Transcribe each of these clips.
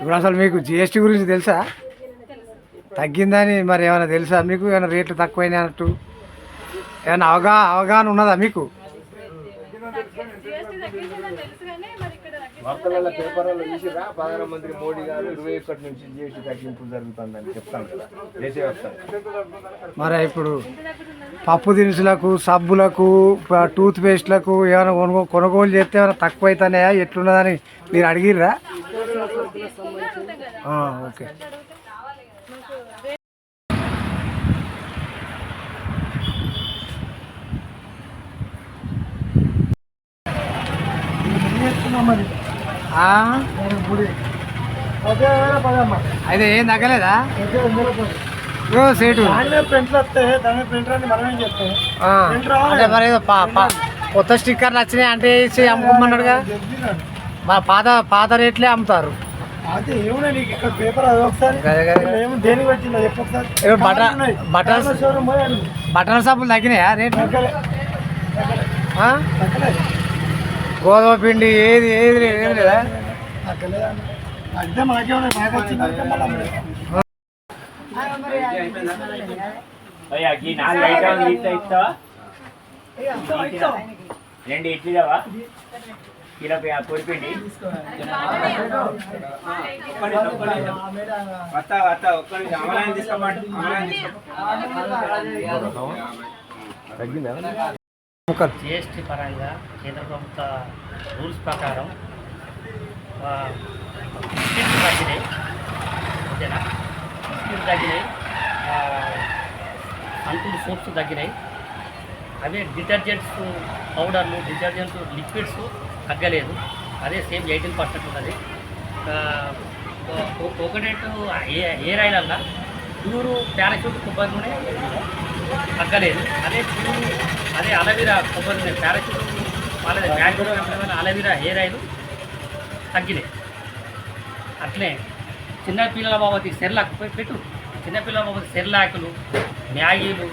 ఇప్పుడు అసలు మీకు జిఎస్టీ గురించి తెలుసా? తగ్గిందని మరి ఏమైనా తెలుసా? మీకు ఏమైనా రేట్లు తక్కువైనాయి అన్నట్టు? ఏమైనా అవగా అవగాహన ఉన్నదా మీకు? వార్తలలో పేపర్లలో చూసిరా ప్రధానమంత్రి మోడీ గారు ఇరవై ఒకటి నుంచి జిఎస్టీ తగ్గింపు జరుగుతుందని చెప్తాను కదా. దేశవ్యాప్తంగా మరి ఇప్పుడు పప్పు దినుసులకు సబ్బులకు టూత్ పేస్ట్లకు ఏమైనా కొనుగో కొనుగోలు చేస్తే ఏమైనా తక్కువ అవుతున్నాయా ఎట్లున్నదని మీరు అడిగిర్రా? ఓకే. అయితే ఏం తగ్గలేదా? సీటు. అంటే మరి కొత్త స్టిక్కర్లు వచ్చినాయి అంటే అమ్ముకోమన్నాడుగా మా పాత పాత రేట్లే అమ్ముతారు. అది ఏమున్నా నీకు? ఇక్కడ పేపర్ అది ఒకసారి. గదే గదే. ఇక్కడ ఏమో దేనికి వచ్చిందో చెప్పు ఒకసారి. ఏమో బట- ఉన్నాయి. బటన్స్- కార్ల షోరూమ్ పోయి అడుగు. బట్టల సబ్బులు తగ్గినాయా? తగ్గలే. గోధుమ పిండి ఏది ఏది లేదు ఏది లేదా? రెండు కిలో పే- పొడిపిండి వస్తా వస్తా ఒక్క నిమిషం. అమలాన్ని తీసుకోమంటే అమలాన్ని జిఎస్టీ పరంగా కేంద్ర ప్రభుత్వ రూల్స్ ప్రకారం ఆ, బిస్కెట్లు తగ్గినాయి. ఓకేనా? బిస్కెట్లు తగ్గినాయి. ఆ, అంకుల్ సోప్స్ తగ్గినాయి. అవే డిటర్జెంట్స్ పౌడర్లు డిటర్జెంట్ లిక్విడ్స్ తగ్గలేదు. అదే సేమ్ ఎయిటీన్ పర్సెంట్ ఉన్నది. కోకోనట్ ఎయిర్ ఆయిల్ అలా ప్యూరు పారాషూట్ కొబ్బరి నూనె తగ్గలేదు. అదే ప్యూరు అదే అలవీరా కొబ్బరి నూనె పారాషూట్ వాళ్ళది బ్యాగ్ అలవీరా హెయిర్ ఆయిల్ తగ్గినాయి అట్లే చిన్నపిల్లల బాబతి సెర్లాక్ పెట్టు. చిన్నపిల్లల బాబతి సెర్లాకులు మ్యాగీలు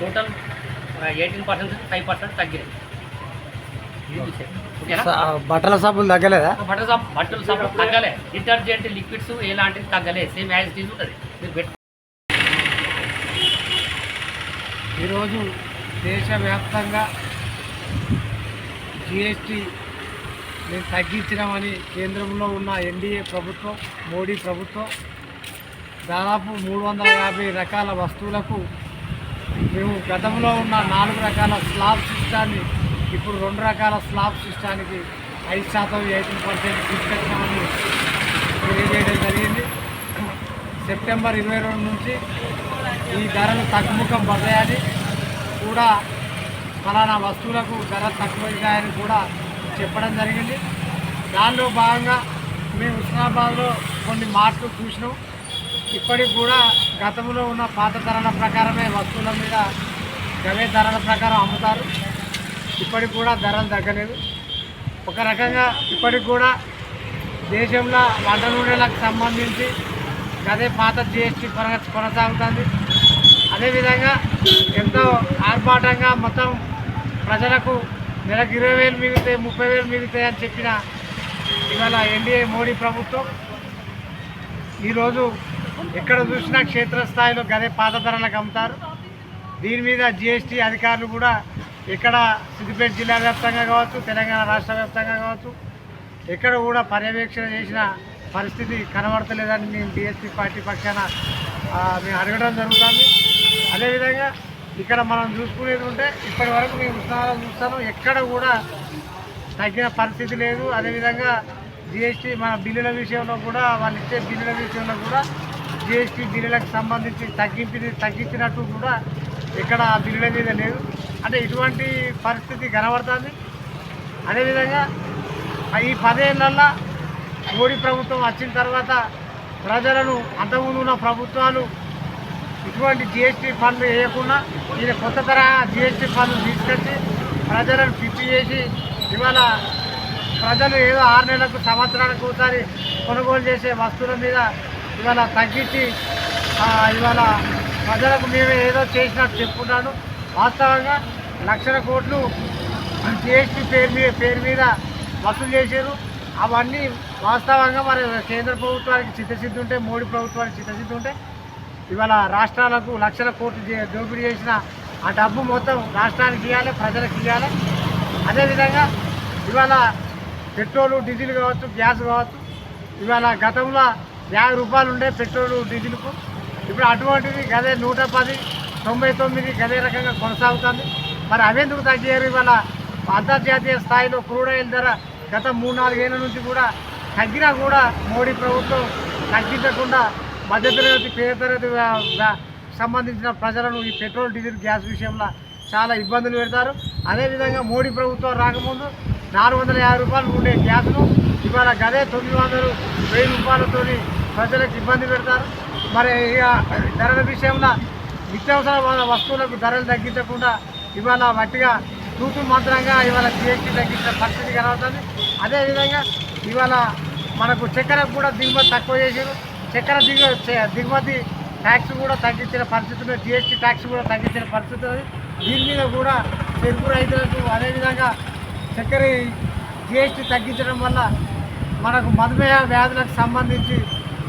total eighteen percent five percent తగ్గినాయి బట్టల సబ్బులు తగ్గలేదా? బట్టల సబ్బు బట్టలు సబ్బు తగ్గలే. డిటర్జెంట్ లిక్విడ్స్ ఎలాంటివి తగ్గలే. సేమ్ యాజ్ ఇట్ ఈజ్ ఉంటుంది. మీరు పెట్టు ఈరోజు దేశవ్యాప్తంగా జిఎస్టీ మేము తగ్గించినామని కేంద్రంలో ఉన్న ఎన్డీఏ ప్రభుత్వం మోడీ ప్రభుత్వం దాదాపు మూడు వందల యాభై రకాల వస్తువులకు మేము గతంలో ఉన్న నాలుగు రకాల స్లాబ్ సిస్టాన్ని ఇప్పుడు రెండు రకాల స్లాబ్ సిస్టానికి ఐదు శాతం ఎయిటీన్ పర్సెంట్ తీసుకొచ్చినామని తెలియజేయడం జరిగింది. సెప్టెంబర్ ఇరవై రెండు నుంచి ఈ ధరలు తగ్గుముఖం పడతాయని కూడా ఫలానా వస్తువులకు ధర తక్కువయ్యాయని కూడా చెప్పడం జరిగింది. దానిలో భాగంగా మేము హుస్నాబాద్లో కొన్ని మార్పులు చూసినాం. ఇప్పటికి కూడా గతంలో ఉన్న పాత ధరల ప్రకారమే వస్తువుల మీద గవే ధరల ప్రకారం అమ్ముతారు. ఇప్పటికి కూడా ధరలు తగ్గలేదు. ఒక రకంగా ఇప్పటికి కూడా దేశంలో వంట నూనెలకు సంబంధించి అదే పాత జిఎస్టీ కొన కొనసాగుతుంది. అదేవిధంగా ఎంతో ఆర్భాటంగా మొత్తం ప్రజలకు నెలకు ఇరవై వేలు మిగులుతాయి ముప్పై వేలు మిగులుతాయి అని చెప్పిన ఇవాళ ఎన్డీఏ మోడీ ప్రభుత్వం ఈరోజు ఎక్కడ చూసినా క్షేత్రస్థాయిలో గదే పాత ధరలకు అమ్ముతారు. దీని మీద జిఎస్టీ అధికారులు కూడా ఇక్కడ సిద్దిపేట జిల్లా వ్యాప్తంగా కావచ్చు తెలంగాణ రాష్ట్ర వ్యాప్తంగా కావచ్చు ఎక్కడ కూడా పర్యవేక్షణ చేసిన పరిస్థితి కనబడతలేదని మేము డిఎస్పీ పార్టీ పక్షాన మేము అడగడం జరుగుతుంది. అదేవిధంగా ఇక్కడ మనం చూసుకునేది ఉంటే ఇప్పటి వరకు మేము ఉష్ణాలు చూస్తాను ఎక్కడ కూడా తగ్గిన పరిస్థితి లేదు. అదేవిధంగా జిఎస్టీ మన బిల్లుల విషయంలో కూడా వాళ్ళు ఇచ్చే బిల్లుల విషయంలో కూడా జిఎస్టీ బిల్లులకు సంబంధించి తగ్గింపు తగ్గించినట్టు కూడా ఇక్కడ ఆ బిల్లుల మీద లేదు. అంటే ఇటువంటి పరిస్థితి కనబడుతుంది. అదేవిధంగా ఈ పదేళ్ళలో మోడీ ప్రభుత్వం వచ్చిన తర్వాత ప్రజలను అంతకుముందు ఉన్న ప్రభుత్వాలు ఇటువంటి జిఎస్టీ ఫండ్లు వేయకుండా ఈయన కొత్త తరహా జిఎస్టీ ఫండ్లు తీసుకొచ్చి ప్రజలను పిప్పి చేసి ఇవాళ ప్రజలు ఏదో ఆరు నెలలకు సంవత్సరానికి ఒకసారి కొనుగోలు చేసే వస్తువుల మీద ఇవాళ తగ్గించి ఇవాళ ప్రజలకు మేము ఏదో చేసినట్టు చెప్పుకున్నాను వాస్తవంగా లక్షల కోట్లు జిఎస్టీ పేరు మీద పేరు మీద వసూలు చేశారు. అవన్నీ వాస్తవంగా మరి కేంద్ర ప్రభుత్వానికి చిత్తశుద్ధి ఉంటే మోడీ ప్రభుత్వానికి చిత్తశుద్ధి ఉంటే ఇవాళ రాష్ట్రాలకు లక్షల కోట్లు దోపిడీ చేసిన ఆ డబ్బు మొత్తం రాష్ట్రానికి ఇవ్వాలి ప్రజలకు ఇవ్వాలి. అదేవిధంగా ఇవాళ పెట్రోలు డీజిల్ కావచ్చు గ్యాస్ కావచ్చు ఇవాళ గతంలో యాభై రూపాయలు ఉండే పెట్రోలు డీజిల్కు. ఇప్పుడు అటువంటిది గదే నూట పది తొంభై తొమ్మిది గదే రకంగా కొనసాగుతుంది. మరి అవెందుకు తగ్గారు? ఇవాళ అంతర్జాతీయ స్థాయిలో క్రూడ్ ఆయిల్ ధర గత మూడు నాలుగేళ్ళ నుంచి కూడా తగ్గినా కూడా మోడీ ప్రభుత్వం తగ్గించకుండా మధ్యతరగతి పేదతరగతి సంబంధించిన ప్రజలను ఈ పెట్రోల్ డీజిల్ గ్యాస్ విషయంలో చాలా ఇబ్బందులు పెడతారు. అదేవిధంగా మోడీ ప్రభుత్వం రాకముందు నాలుగు వందల యాభై రూపాయలు ఉండే గ్యాస్ను ఇవాళ గదే తొమ్మిది వందలు వెయ్యి రూపాయలతో ప్రజలకు ఇబ్బంది పెడతారు. మరి ఇక ధరల విషయంలో నిత్యావసర వస్తువులకు ధరలు తగ్గించకుండా ఇవాళ మట్టిగా తూతు మంత్రంగా ఇవాళ జిఎస్టీ తగ్గించిన పరిస్థితి కనబడుతుంది. అదేవిధంగా ఇవాళ మనకు చక్కెర కూడా దిగుమతి తక్కువ చేసారు చక్కెర దిగు దిగుమతి ట్యాక్స్ కూడా తగ్గించిన పరిస్థితి ఉంది జిఎస్టీ ట్యాక్స్ కూడా తగ్గించిన పరిస్థితి ఉంది దీని మీద కూడా చెరుకు రైతులకు అదేవిధంగా చక్కెర జిఎస్టీ తగ్గించడం వల్ల మనకు మధుమేహ వ్యాధులకు సంబంధించి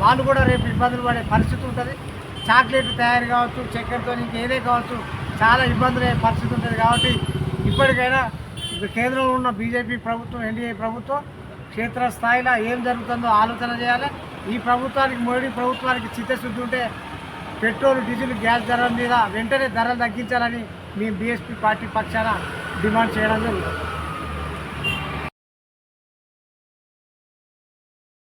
వాళ్ళు కూడా రేపు ఇబ్బందులు పడే పరిస్థితి ఉంటుంది. చాక్లెట్ తయారు కావచ్చు చక్కెరతో ఇంకేదే కావచ్చు చాలా ఇబ్బందులు పరిస్థితి ఉంటుంది కాబట్టి ఇప్పటికైనా కేంద్రంలో ఉన్న బీజేపీ ప్రభుత్వం ఎన్డీఏ ప్రభుత్వం క్షేత్రస్థాయిలో ఏం జరుగుతుందో ఆలోచన చేయాలి. ఈ ప్రభుత్వానికి మోడీ ప్రభుత్వానికి చిత్తశుద్ధి ఉంటే పెట్రోల్ డీజిల్ గ్యాస్ ధరల మీద వెంటనే ధరలు తగ్గించాలని మేము బీఎస్పీ పార్టీ పక్షాన డిమాండ్ చేయడం జరుగుతుంది.